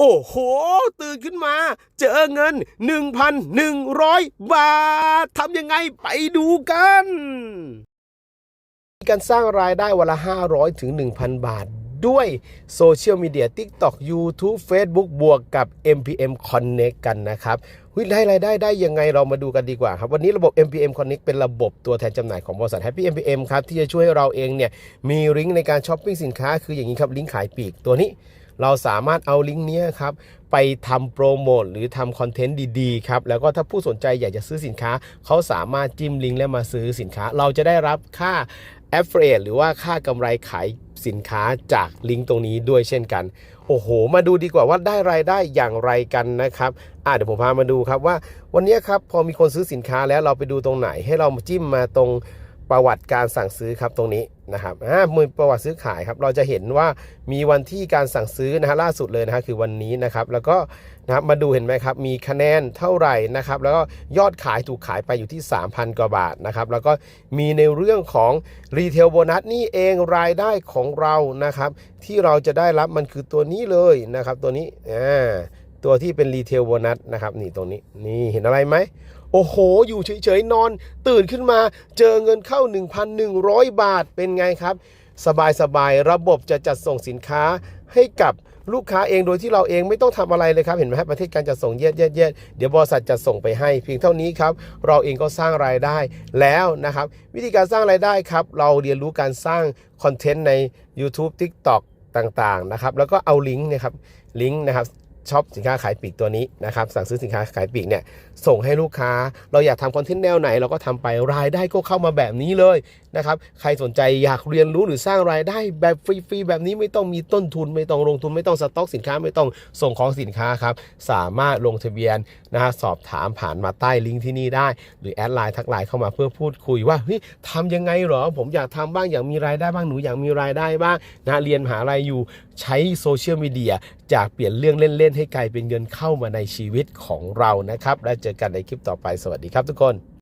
โอ้โห ตื่นขึ้นมา เจอเงิน 1,100 บาททำยังไงไปดูกันการสร้างรายได้วันละ 500 ถึง 1,000 บาท ด้วยโซเชียลมีเดีย TikTok YouTube Facebook บวกกับ MPM Connect กันนะครับวิได้รายได้ได้ยังไงเรามาดูกันดีกว่าครับวันนี้ระบบ MPM Connect เป็นระบบตัวแทนจำหน่ายของบริษัท Happy MPM ครับที่จะช่วยให้เราเองเนี่ยมีลิงก์ในการช้อปปิ้งสินค้าคืออย่างนี้ครับลิงก์ขายปลีกตัวนี้ เราสามารถเอาลิงก์นี้ครับไปทำโปรโมทหรือทำคอนเทนต์ดีๆครับแล้วก็ถ้าผู้สนใจอยากจะซื้อสินค้า เขาสามารถจิ้มลิงก์แล้วมาซื้อสินค้า เราจะได้รับค่า a f f i l a t e หรือว่าค่ากำไรขายสินค้าจากลิงก์ตรงนี้ด้วยเช่นกัน โอ้โห มาดูดีกว่าว่าได้รายได้อย่างไรกันนะครับอะเดี๋ยวผมพามาดูครับว่า วันนี้ครับพอมีคนซื้อสินค้าแล้วเราไปดูตรงไหน ให้เราจิ้มมาตรงประวัติการสั่งซื้อครับตรงนี้ นะครับอ่ามือประวัติซื้อขายครับ เราจะเห็นว่ามีวันที่การสั่งซื้อนะฮะล่าสุดเลยนะฮะคือวันนี้นะครับ แล้วก็นะครับมาดูเห็นไหมครับ มีคะแนนเท่าไหร่นะครับ แล้วก็ยอดขายถูกขายไปอยู่ที่ 3,000 กว่าบาทนะครับ แล้วก็มีในเรื่องของรีเทลโบนัสนี่เองรายได้ของเรานะครับ ที่เราจะได้รับมันคือตัวนี้เลยนะครับ ตัวนี้อ่า ตัวที่เป็นรีเทลโบนัสนะครับนี่ตรงนี้นี่เห็นอะไรไหมโอ้โห อยู่เฉยๆ นอน ตื่นขึ้นมาเจอเงินเข้า 1,100 บาทเป็นไงครับ สบายๆ ระบบจะจัดส่งสินค้าให้กับลูกค้าเองโดยที่เราเองไม่ต้องทำอะไรเลยครับ เห็นไหมครับประเทศการจัดส่งเย็ดเย็ดเย็ดเดี๋ยวบริษัทจัดส่งไปให้เพียงเท่านี้ครับ เราเองก็สร้างรายได้แล้วนะครับ วิธีการสร้างรายได้ครับ เราเรียนรู้การสร้างคอนเทนต์ใน YouTube TikTok ต่างๆนะครับแล้วก็เอาลิงก์เนะครับลิงก์นะครับ ช็อปสินค้าขายปลีกตัวนี้นะครับสั่งซื้อสินค้าขายปลีกเนี่ยส่งให้ลูกค้า เราอยากทำคอนเทนต์แนวไหน เราก็ทำไปรายได้ก็เข้ามาแบบนี้เลยนะครับใครสนใจอยากเรียนรู้หรือสร้างรายได้แบบฟรีๆแบบนี้ไม่ต้องมีต้นทุน ไม่ต้องลงทุนไม่ต้องสต็อกสินค้าไม่ต้องส่งของสินค้าครับสามารถลงทะเบียนนะฮะสอบถามผ่านมาใต้ลิงก์ที่นี่ได้ หรือแอดไลน์ทักไลน์เข้ามาเพื่อพูดคุยว่าเฮ้ยทำยังไงหรอ ผมอยากทำบ้างอยากมีรายได้บ้างหนูอยากมีรายได้บ้างนะเรียนมหาลัยอยู่ใช้โซเชียลมีเดียจากเปลี่ยนเรื่องเล่นๆให้กลายเป็นเงินเข้ามาในชีวิตของเรานะครับ แล้วเจอกันในคลิปต่อไปสวัสดีครับทุกคน